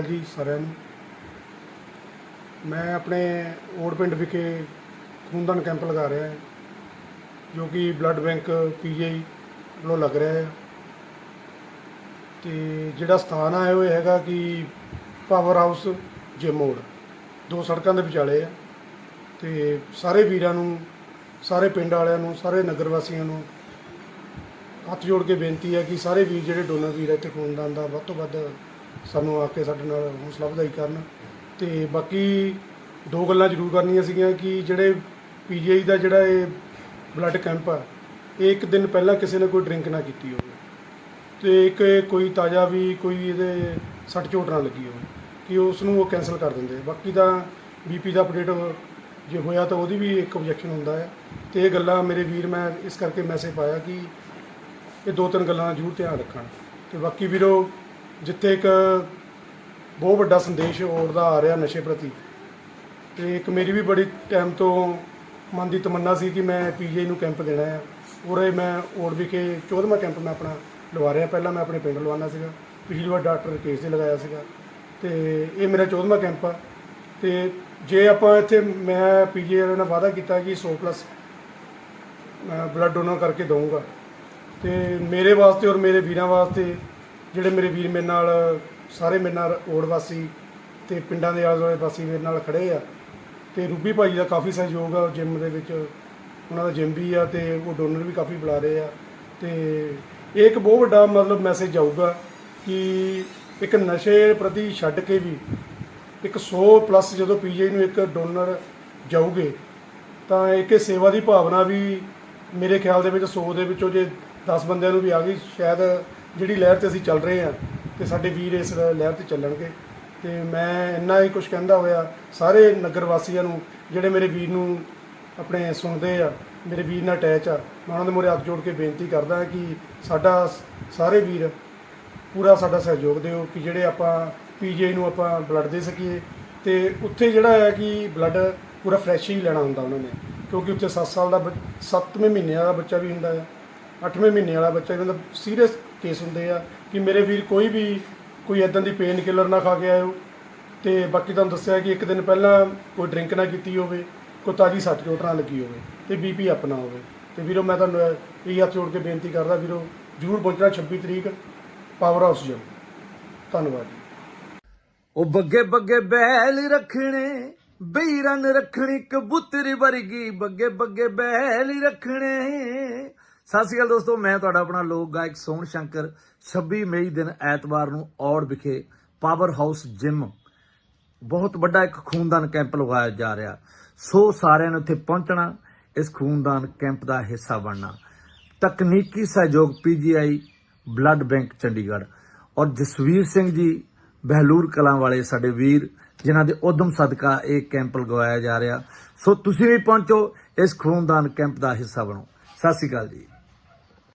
ਜੀ ਸਾਰਿਆਂ ਨੂੰ। ਮੈਂ ਆਪਣੇ ਓੜ ਪਿੰਡ ਵਿਖੇ ਖੂਨਦਾਨ ਕੈਂਪ ਲਗਾ ਰਿਹਾ ਹਾਂ, ਜੋ ਕਿ ਬਲੱਡ ਬੈਂਕ ਪੀਜੀਆਈ ਵੱਲੋਂ ਲੱਗ ਰਿਹਾ ਹੈ। ਤੇ ਜਿਹੜਾ ਸਥਾਨ ਆ ਉਹ ਹੈਗਾ ਕਿ ਪਾਵਰ ਹਾਊਸ ਜਿਮ ਦੋ ਸੜਕਾਂ ਦੇ ਵਿਚਾਲੇ ਆ। ਤੇ ਸਾਰੇ ਵੀਰਾਂ ਨੂੰ, ਸਾਰੇ ਪਿੰਡ ਵਾਲਿਆਂ ਨੂੰ, ਸਾਰੇ ਨਗਰ ਵਾਸੀਆਂ ਨੂੰ ਹੱਥ ਜੋੜ ਕੇ ਬੇਨਤੀ ਹੈ ਕਿ ਸਾਰੇ ਵੀਰ ਜਿਹੜੇ ਡੋਨਰ ਵੀਰ ਹੈ ਇੱਥੇ ਖੂਨਦਾਨ ਦਾ ਵੱਧ ਤੋਂ ਵੱਧ ਸਾਨੂੰ ਆ ਕੇ ਸਾਡੇ ਨਾਲ ਹੌਸਲਾ ਵਧਾਈ ਕਰਨ ਤੇ ਬਾਕੀ ਦੋ ਗੱਲਾਂ ਜ਼ਰੂਰ ਕਰਨੀਆਂ ਸੀਗੀਆਂ ਕਿ ਜਿਹੜੇ ਪੀਜੀਆਈ ਦਾ ਜਿਹੜਾ ਇਹ ਬਲੱਡ ਕੈਂਪ ਆ, ਇਹ ਇੱਕ ਦਿਨ ਪਹਿਲਾਂ ਕਿਸੇ ਨੇ ਕੋਈ ਡਰਿੰਕ ਨਾ ਕੀਤੀ ਹੋਵੇ ਤੇ ਇੱਕ ਕੋਈ ਤਾਜ਼ਾ ਵੀ ਕੋਈ ਇਹਦੇ ਸੱਟ ਚੋਟ ਨਾ ਲੱਗੀ ਹੋਵੇ ਕਿ ਉਸ ਨੂੰ ਉਹ ਕੈਨਸਲ ਕਰ ਦਿੰਦੇ ਬਾਕੀ ਤਾਂ ਬੀਪੀ ਦਾ ਅਪਡੇਟ ਜੇ ਹੋਇਆ ਤਾਂ ਉਹਦੀ ਵੀ ਇੱਕ ਆਬਜੈਕਸ਼ਨ ਹੁੰਦਾ ਹੈ ਤੇ ਇਹ ਗੱਲਾਂ ਮੇਰੇ ਵੀਰ ਮੈਂ ਇਸ ਕਰਕੇ ਮੈਸੇਜ ਪਾਇਆ ਕਿ ਇਹ ਦੋ ਤਿੰਨ ਗੱਲਾਂ ਦਾ ਜ਼ਰੂਰ ਧਿਆਨ ਰੱਖਣ। ਤੇ ਬਾਕੀ ਵੀਰੋ ਜਿੱਥੇ ਇੱਕ ਬਹੁਤ ਵੱਡਾ ਸੰਦੇਸ਼ ਔੜਦਾ ਆ ਰਿਹਾ ਨਸ਼ੇ ਪ੍ਰਤੀ। ਤੇ ਇੱਕ ਮੇਰੀ ਵੀ ਬੜੀ ਟਾਈਮ ਤੋਂ ਮਨ ਦੀ ਤਮੰਨਾ ਸੀ ਕਿ ਮੈਂ ਪੀਜੀ ਨੂੰ ਕੈਂਪ ਦੇਣਾ ਹੈ। ਉਰੇ ਮੈਂ ਔੜ ਵਿਖੇ 14ਵਾਂ ਕੈਂਪ ਮੈਂ ਆਪਣਾ ਲਵਾ ਰਿਹਾ। ਪਹਿਲਾਂ ਮੈਂ ਆਪਣੇ ਪਿੰਡ ਲਵਾਉਣਾ ਸੀਗਾ। ਪਿਛਲੀ ਵਾਰ ਡਾਕਟਰ ਕੇਸ ਦੇ ਲਗਾਇਆ ਸੀਗਾ। ਤੇ ਇਹ ਮੇਰਾ 14ਵਾਂ ਕੈਂਪ ਆ। ਤੇ ਜੇ ਆਪਾਂ ਇੱਥੇ ਮੈਂ ਪੀਜੀ ਵਾਲਿਆਂ ਨਾਲ ਵਾਅਦਾ ਕੀਤਾ ਕਿ 100 ਪਲੱਸ ਬਲੱਡ ਡੋਨਰ ਕਰਕੇ ਦਊਂਗਾ। ਤੇ ਮੇਰੇ ਵਾਸਤੇ ਔਰ ਮੇਰੇ ਵੀਰਾਂ ਵਾਸਤੇ ਜਿਹੜੇ ਮੇਰੇ ਵੀਰ ਮੇਰੇ ਨਾਲ, ਸਾਰੇ ਮੇਰੇ ਨਾਲ ਓੜ ਵਾਸੀ ਤੇ ਪਿੰਡਾਂ ਦੇ ਆਲੇ ਦੁਆਲੇ ਵਾਸੀ ਮੇਰੇ ਨਾਲ ਖੜੇ ਆ। ਤੇ ਰੂਬੀ ਭਾਈ ਦਾ ਕਾਫੀ ਸਹਿਯੋਗ ਆ ਜਿਮ ਦੇ ਵਿੱਚ। ਉਹਨਾਂ ਦਾ ਜਿਮ ਵੀ ਆ ਤੇ ਉਹ ਡੋਨਰ ਵੀ ਕਾਫੀ ਬੁਲਾ ਰਹੇ ਆ। ਤੇ ਇਹ ਇੱਕ ਬਹੁਤ ਵੱਡਾ ਮਤਲਬ ਮੈਸੇਜ ਜਾਊਗਾ ਕਿ ਇੱਕ ਨਸ਼ੇ ਪ੍ਰਤੀ ਛੱਡ ਕੇ ਵੀ ਇੱਕ 100 ਪਲੱਸ ਜਦੋਂ ਪੀਜੀ ਨੂੰ ਇੱਕ ਡੋਨਰ ਜਾਊਗੇ, ਤਾਂ ਇੱਕ ਸੇਵਾ ਦੀ ਭਾਵਨਾ ਵੀ ਮੇਰੇ ਖਿਆਲ ਦੇ ਵਿੱਚ 100 ਦੇ ਵਿੱਚੋਂ ਜੇ 10 ਬੰਦਿਆਂ ਨੂੰ ਵੀ ਆ ਗਈ, ਸ਼ਾਇਦ ਜਿਹੜੀ ਲਹਿਰ ਤੇ ਅਸੀਂ ਚੱਲ ਰਹੇ ਹਾਂ ਤੇ ਸਾਡੇ ਵੀਰ ਇਸ ਲਹਿਰ ਤੇ ਚੱਲਣਗੇ। ਤੇ ਮੈਂ ਇੰਨਾ ਹੀ ਕੁਝ ਕਹਿੰਦਾ ਹੋਇਆ, ਸਾਰੇ ਨਗਰ ਵਾਸੀਆਂ ਨੂੰ, ਜਿਹੜੇ ਮੇਰੇ ਵੀਰ ਨੂੰ ਆਪਣੇ ਸੁਣਦੇ ਆ, ਮੇਰੇ ਵੀਰ ਨਾਲ ਅਟੈਚ ਆ, ਮੈਂ ਉਹਨਾਂ ਦੇ ਮੂਹਰੇ ਹੱਥ ਜੋੜ ਕੇ ਬੇਨਤੀ ਕਰਦਾ ਕਿ ਸਾਡਾ ਸਾਰੇ ਵੀਰ ਪੂਰਾ ਸਾਡਾ ਸਹਿਯੋਗ ਦਿਓ ਕਿ ਜਿਹੜੇ ਆਪਾਂ ਪੀਜੀਆਈ ਨੂੰ ਆਪਾਂ ਬਲੱਡ ਦੇ ਸਕੀਏ। ਤੇ ਉੱਥੇ ਜਿਹੜਾ ਹੈ ਕਿ ਬਲੱਡ ਪੂਰਾ ਫਰੈਸ਼ ਹੀ ਲੈਣਾ ਹੁੰਦਾ ਉਹਨਾਂ ਨੇ, ਕਿਉਂਕਿ ਉੱਥੇ 7 ਸਾਲ ਦਾ 7ਵੇਂ ਮਹੀਨੇ ਵਾਲਾ ਬੱਚਾ ਵੀ ਹੁੰਦਾ ਹੈ। 8ਵੇਂ ਮਹੀਨੇ ਵਾਲਾ ਬੱਚਾ ਇਹਨਾਂ ਦਾ ਸੀਰੀਅਸ ਕੇਸ ਹੁੰਦੇ ਆ ਕਿ ਮੇਰੇ ਵੀਰ ਕੋਈ ਵੀ, ਕੋਈ ਇਦਾਂ ਦੀ ਪੇਨ ਕਿਲਰ ਨਾ ਖਾ ਕੇ ਆਇਓ। ਤੇ ਬਾਕੀ ਤੁਹਾਨੂੰ ਦੱਸਿਆ ਕਿ ਇੱਕ ਦਿਨ ਪਹਿਲਾਂ ਕੋਈ ਡਰਿੰਕ ਨਾ ਕੀਤੀ ਹੋਵੇ, ਕੋਈ ਤਾਜੀ ਸੱਟ ਚੋਟ ਨਾ ਲੱਗੀ ਹੋਵੇ ਤੇ ਬੀਪੀ ਆਪਣਾ ਹੋਵੇ। ਤੇ ਵੀਰੋ, ਮੈਂ ਤੁਹਾਨੂੰ ਇਹ ਹੱਥ ਜੋੜ ਕੇ ਬੇਨਤੀ ਕਰਦਾ ਵੀਰੋ, ਜਰੂਰ ਪਹੁੰਚਣਾ 26 ਤਰੀਕ ਪਾਵਰ ਹਾਊਸ ਜਿਮ ਧੰਨਵਾਦ ਉਹ ਬੱਗੇ ਬੱਗੇ ਬੈਲ ਰੱਖਣੇ, ਬਈ ਰੰਗ ਰੱਖਣੀ ਕਬੂਤਰ ਵਰਗੀ। ਬੱਗੇ ਬੱਗੇ ਬੈਲ ਰੱਖਣੇ ਸਤਿ ਸ਼੍ਰੀ ਅਕਾਲ ਦੋਸਤੋ, ਮੈਂ ਤੁਹਾਡਾ ਆਪਣਾ ਲੋਕ ਗਾਇਕ ਸੋਹਣ ਸ਼ੰਕਰ। 26 ਮਈ ਦਿਨ ਐਤਵਾਰ ਨੂੰ ਔੜ ਵਿਖੇ ਪਾਵਰ ਹਾਊਸ ਜਿਮ, ਬਹੁਤ ਵੱਡਾ ਇੱਕ ਖੂਨਦਾਨ ਕੈਂਪ ਲਗਾਇਆ ਜਾ ਰਿਹਾ। ਸੋ ਸਾਰਿਆਂ ਨੇ ਇੱਥੇ ਪਹੁੰਚਣਾ, ਇਸ ਖੂਨਦਾਨ ਕੈਂਪ ਦਾ ਹਿੱਸਾ ਬਣਨਾ। ਤਕਨੀਕੀ ਸਹਿਯੋਗ ਪੀਜੀਆਈ ਬਲੱਡ ਬੈਂਕ ਚੰਡੀਗੜ੍ਹ। ਔਰ ਜਸਵੀਰ ਸਿੰਘ ਜੀ, ਬਹਿਲੂਰ ਕਲਾਂ ਵਾਲੇ ਸਾਡੇ ਵੀਰ, ਜਿਨ੍ਹਾਂ ਦੇ ਉਦਮ ਸਦਕਾ ਇਹ ਕੈਂਪ ਲਗਵਾਇਆ ਜਾ ਰਿਹਾ। ਸੋ ਤੁਸੀਂ ਵੀ ਪਹੁੰਚੋ, ਇਸ ਖੂਨਦਾਨ ਕੈਂਪ ਦਾ ਹਿੱਸਾ ਬਣੋ। ਸਤਿ ਸ਼੍ਰੀ ਅਕਾਲ ਜੀ।